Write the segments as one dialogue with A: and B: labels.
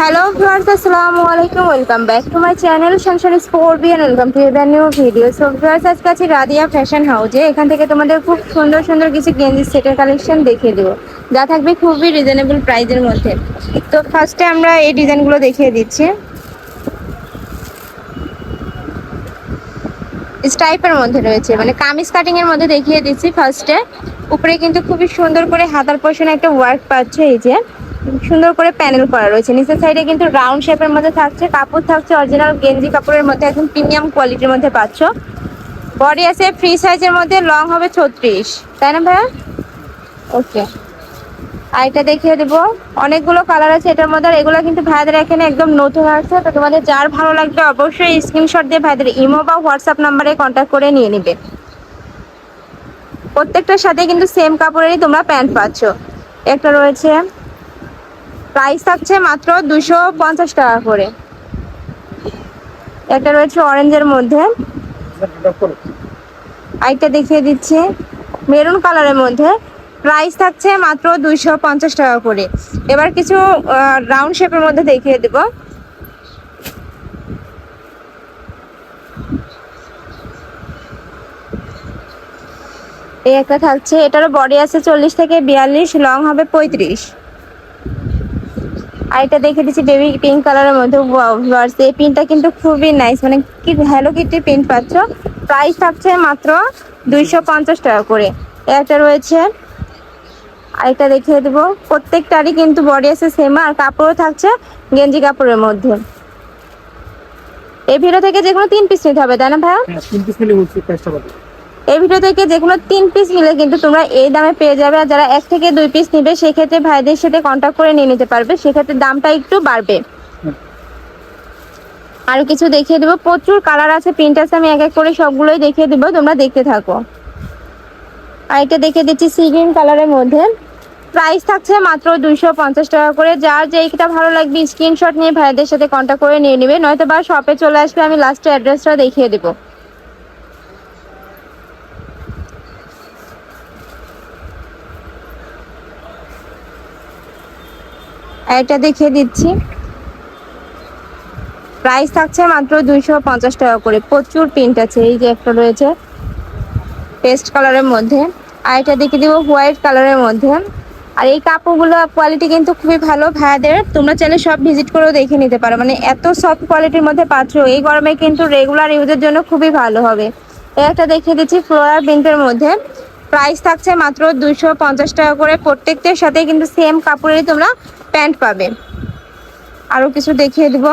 A: Hello viewers, আসসালামু আলাইকুম। Welcome back to my channel সংসার স্পোর্টবি and welcome to a new video so viewers, আজকে আছি রাদিয়া ফ্যাশন হাউজে এখান থেকে তোমাদের খুব সুন্দর সুন্দর কিছু গেঞ্জি সেটের কালেকশন দেখিয়ে দেবো। যা থাকবে খুবই রিজনেবল প্রাইজের মধ্যে। তো ফার্স্টে আমরা এই ডিজাইনগুলো দেখিয়ে দিচ্ছি। স্টাইপের মধ্যে রয়েছে মানে কামিজ কাটিং এর মধ্যে দেখিয়ে দিচ্ছি ফার্স্টে উপরে কিন্তু খুবই সুন্দর করে হাতার পোর্শনে একটা ওয়ার্ক পাচ্ছে এই যে। সুন্দর করে প্যানেল করা রয়েছে। নিচের সাইডে কিন্তু রাউন্ড শেপের মধ্যে থাকছে, কাপড় থাকছে অরিজিনাল গেঞ্জি কাপড়ের মধ্যে, একদম প্রিমিয়াম কোয়ালিটির মধ্যে পাচ্ছ। বডি আছে ফ্রি সাইজের মধ্যে লং হবে ছত্রিশ। তাই না ভাইয়া? ওকে আর এটা দেখিয়ে দেবো। অনেকগুলো কালার আছে এটার মধ্যে, আর এগুলো কিন্তু ভাইদের এখানে একদম নতুন আছে তো তোমাদের যার ভালো লাগবে অবশ্যই স্ক্রিনশট দিয়ে ভাইদের ইমো বা হোয়াটসঅ্যাপ নাম্বারে কন্ট্যাক্ট করে নিয়ে নিবে। প্রত্যেকটার সাথে কিন্তু সেম কাপড়েরই তোমরা প্যান্ট পাচ্ছ। একটা রয়েছে প্রাইস থাকছে মাত্র দুশো পঞ্চাশ টাকা করে। একটা রয়েছে অরেঞ্জের মধ্যে। আরেকটা দেখিয়ে দিচ্ছি। মেরুন কালারের মধ্যে। প্রাইস থাকছে মাত্র দুইশো পঞ্চাশ টাকা করে। এবার কিছু রাউন্ড শেপের মধ্যে দেখিয়ে দেব। এই একটা থাকছে। এটারও বডি আছে চল্লিশ থেকে বিয়াল্লিশ লং হবে পঁয়ত্রিশ। আর এটা দেখে দিচ্ছি বেবি পিঙ্ক কালারের মধ্যে এই পিনটা কিন্তু খুবই নাইস মানে কি হ্যালো কিটি পিন পাচ্ছ? প্রাইস থাকছে মাত্র দুইশো পঞ্চাশ টাকা করে। একটা রয়েছে, আরেকটা দেখিয়ে দেবো। প্রত্যেকটারই কিন্তু বডি আছে সেম আর কাপড়ও থাকছে গেঞ্জি কাপড়ের মধ্যে। এই ভিডিও থেকে যে কোনো তিন পিস নিতে হবে, তাই না ভাইয়া?
B: হ্যাঁ তিন পিস বলো
A: এই ভিডিও থেকে যে কোনো তিন পিস নিলে কিন্তু তোমরা এই দামে পেয়ে যাবে। আর যারা এক থেকে দুই পিস নিবে, সেক্ষেত্রে ভাইদের সাথে কন্ট্যাক্ট করে নিয়ে নিতে পারবে। সেক্ষেত্রে দামটা একটু বাড়বে। আর কিছু দেখিয়ে দেবো। প্রচুর কালার আছে প্রিন্ট আছে, আমি এক এক করে সবগুলোই দেখিয়ে দেবো। তোমরা দেখতে থাকো। আর এটা দেখিয়ে দিচ্ছি সি গ্রিন কালারের মধ্যে। প্রাইস থাকছে মাত্র দুইশো পঞ্চাশ টাকা করে। যার যেইটা ভালো লাগবে স্ক্রিনশট নিয়ে ভাইদের সাথে কন্ট্যাক্ট করে নিয়ে নেবে। নয়তো বা শপে চলে আসবে, আমি লাস্টে অ্যাড্রেসটা দেখিয়ে দেবো। এটা দেখিয়ে দিচ্ছি। প্রাইস থাকছে মাত্র দুইশো পঞ্চাশ টাকা করে। প্রচুর প্রিন্ট আছে, এই যে একটা রয়েছে পেস্ট কালারের মধ্যে। আর এটা দেখিয়ে দিব হোয়াইট কালারের মধ্যে। আর এই কাপড়গুলো কোয়ালিটি কিন্তু খুবই ভালো। ভাইয়াদের, তোমরা চাইলে সব ভিজিট করেও দেখে নিতে পারো। মানে এত সফট কোয়ালিটির মধ্যে পাচ্ছ এই গরমে কিন্তু রেগুলার ইউজের জন্য খুবই ভালো হবে। এই একটা দেখিয়ে দিচ্ছি ফ্লোরার প্রিন্টের মধ্যে। প্রাইস থাকছে মাত্র দুইশো পঞ্চাশ টাকা করে প্রত্যেকটার সাথে কিন্তু সেম কাপড়েরই তোমরা প্যান্ট পাবে। আরও কিছু দেখিয়ে দিব।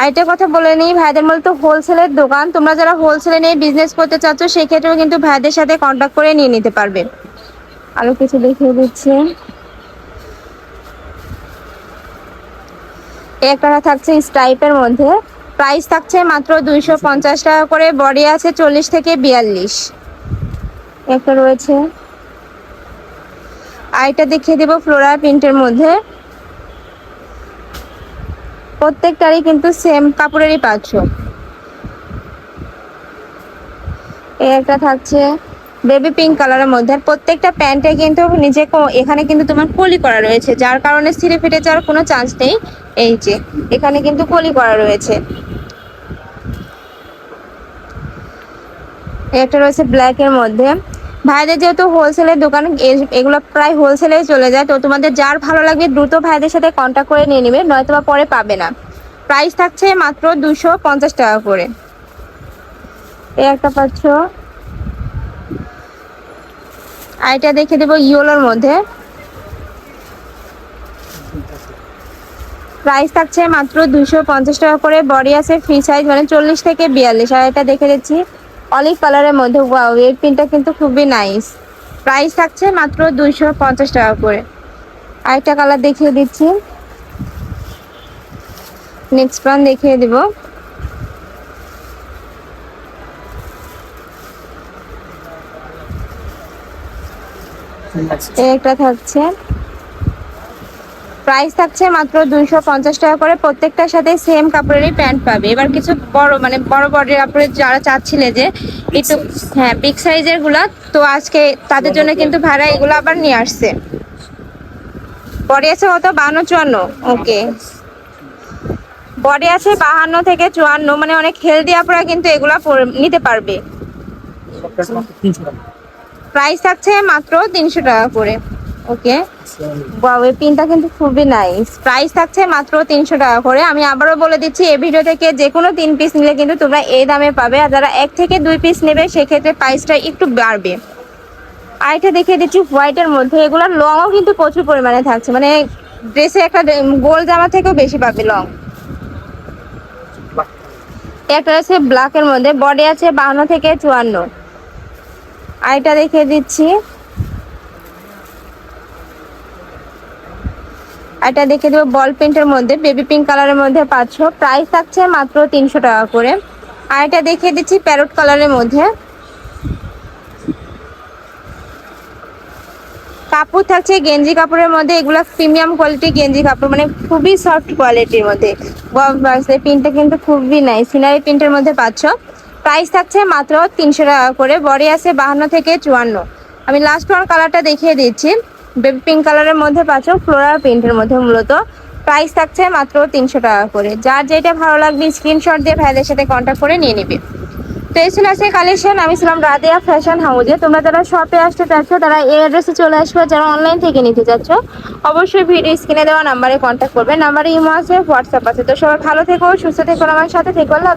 A: আরেকটা কথা বলে নিই, ভাইদের মূলত হোলসেলের দোকান। তোমরা যারা হোলসেলে নিয়ে বিজনেস করতে চাচ্ছ, সেক্ষেত্রেও কিন্তু ভাইদের সাথে কন্ট্যাক্ট করে নিয়ে নিতে পারবে। আরও কিছু দেখিয়ে দিচ্ছে। একটা থাকছে স্টাইপের মধ্যে। প্রাইস থাকছে মাত্র দুইশো পঞ্চাশ টাকা করে বডি আছে চল্লিশ থেকে বিয়াল্লিশ। একটা রয়েছে। আইটা দেখিয়ে দেবো ফ্লোরা প্রিন্টের মধ্যে। প্রত্যেকটারই কিন্তু সেম কাপড়েরই পাচ্ছ এই একটা থাকছে বেবি পিঙ্ক কালারের মধ্যে। প্রত্যেকটা প্যান্টে কিন্তু কো- এখানে কিন্তু তোমার কলি করা রয়েছে, যার কারণে ছিঁড়ে ফেটে যাওয়ার কোনো চান্স নেই। এই যে, এখানে কিন্তু কলি করা রয়েছে। একটা রয়েছে ব্ল্যাক এর মধ্যে। ভাইদের যেহেতু হোলসেলের দোকান, এ- এগুলো প্রায় হোলসেলে চলে যায়। তো তোমাদের যার ভালো লাগবে দ্রুত ভাইদের সাথে কন্ট্যাক্ট করে নিয়ে নেবে, নয়তো বা পরে পাবে না। প্রাইস থাকছে মাত্র দুশো পঞ্চাশ টাকা করে। এই একটা পাচ্ছ। আর এটা দেখে দেবো ইয়োলোর মধ্যে। প্রাইস থাকছে মাত্র দুশো পঞ্চাশ টাকা করে। বডি আছে ফ্রি সাইজ মানে চল্লিশ থেকে বিয়াল্লিশ। আর এটা দেখে দিচ্ছি। অলিভ কালারের মধ্যে ওয়াও এর প্রিন্টটা কিন্তু খুবই নাইস প্রাইস থাকছে মাত্র দুইশো পঞ্চাশ টাকা করে। আরেকটা কালার দেখিয়ে দিচ্ছি। নেক্সট ওয়ান দেখিয়ে দিব। এই একটা থাকছে। প্রাইস থাকছে মাত্র দুইশো পঞ্চাশ টাকা করে। প্রত্যেকটার সাথে সেম কাপড়েরই প্যান্ট পাবে। এবার কিছু বড় মানে বড় বডির কাপড়ের যারা চাচ্ছিলে যে একটু হ্যাঁ বিগ সাইজেরগুলা তো আজকে তাদের জন্য কিন্তু ভাড়া এগুলো আবার নিয়ে আসছে। পরে আছে কত? বান্ন চুয়ান্ন। ওকে বডি আছে বাহান্ন থেকে চুয়ান্ন। মানে অনেক হেলদি আপনারা কিন্তু এগুলা পরে- নিতে পারবে। প্রাইস থাকছে মাত্র তিনশো টাকা করে। ওকে বাউ এই পিনটা কিন্তু খুবই নাইস প্রাইস থাকছে মাত্র তিনশো টাকা করে। আমি আবারও বলে দিচ্ছি, এই ভিডিও থেকে যে কোনো তিন পিস নিলে কিন্তু তোমরা এই দামে পাবে। আর যারা এক থেকে দুই পিস নেবে, সেক্ষেত্রে প্রাইসটা একটু বাড়বে। আরেকটা দেখিয়ে দিচ্ছি হোয়াইটের মধ্যে। এগুলোর লংও কিন্তু প্রচুর পরিমাণে থাকছে। মানে ড্রেসে একটা গোল জামা থেকেও বেশি পাবে লং একটা আছে ব্ল্যাকের মধ্যে। বডি আছে বাহান্ন থেকে চুয়ান্ন। আরেকটা দেখিয়ে দিচ্ছি। এটা দেখে দেবো বল প্রিন্টের মধ্যে বেবি পিঙ্ক কালারের মধ্যে পাচ্ছ। প্রাইস থাকছে মাত্র তিনশো টাকা করে। আর এটা দেখিয়ে দিচ্ছি প্যারট কালারের মধ্যে। কাপড় থাকছে গেঞ্জি কাপড়ের মধ্যে, এগুলো প্রিমিয়াম কোয়ালিটি গেঞ্জি কাপড় মানে খুবই সফট কোয়ালিটির মধ্যে। প্রিন্টটা কিন্তু খুবই নাই সিনারি প্রিন্টের মধ্যে পাচ্ছ। প্রাইস থাকছে মাত্র তিনশো টাকা করে, বডি আছে বাহান্ন থেকে চুয়ান্ন। আমি লাস্ট ওয়ান কালারটা দেখিয়ে দিচ্ছি। বেবি পিঙ্ক কালারের মধ্যে পাচ্ছ ফ্লোরাল প্রিন্টের মধ্যে মূলত। প্রাইস থাকছে মাত্র তিনশো টাকা করে। যার যেটা ভালো লাগবে স্ক্রিনশট দিয়ে ভাইদের সাথে কন্ট্যাক্ট করে নিয়ে নিবে। তো এই ছিল আজকে কালেকশন আমি ছিলাম রাদিয়া ফ্যাশন হাউজে তোমরা যারা শপে আসতে চাচ্ছ, তারা এই অ্যাড্রেসে চলে আসবে। যারা অনলাইন থেকে নিতে চাচ্ছ, অবশ্যই ভিডিও স্ক্রিনে দেওয়া নাম্বারে কন্ট্যাক্ট করবে। নাম্বারে ইমো আছে হোয়াটসঅ্যাপ আছে। তো সবাই ভালো থেকো, সুস্থ থেকো, আমার সাথে থেকো। আল্লাহ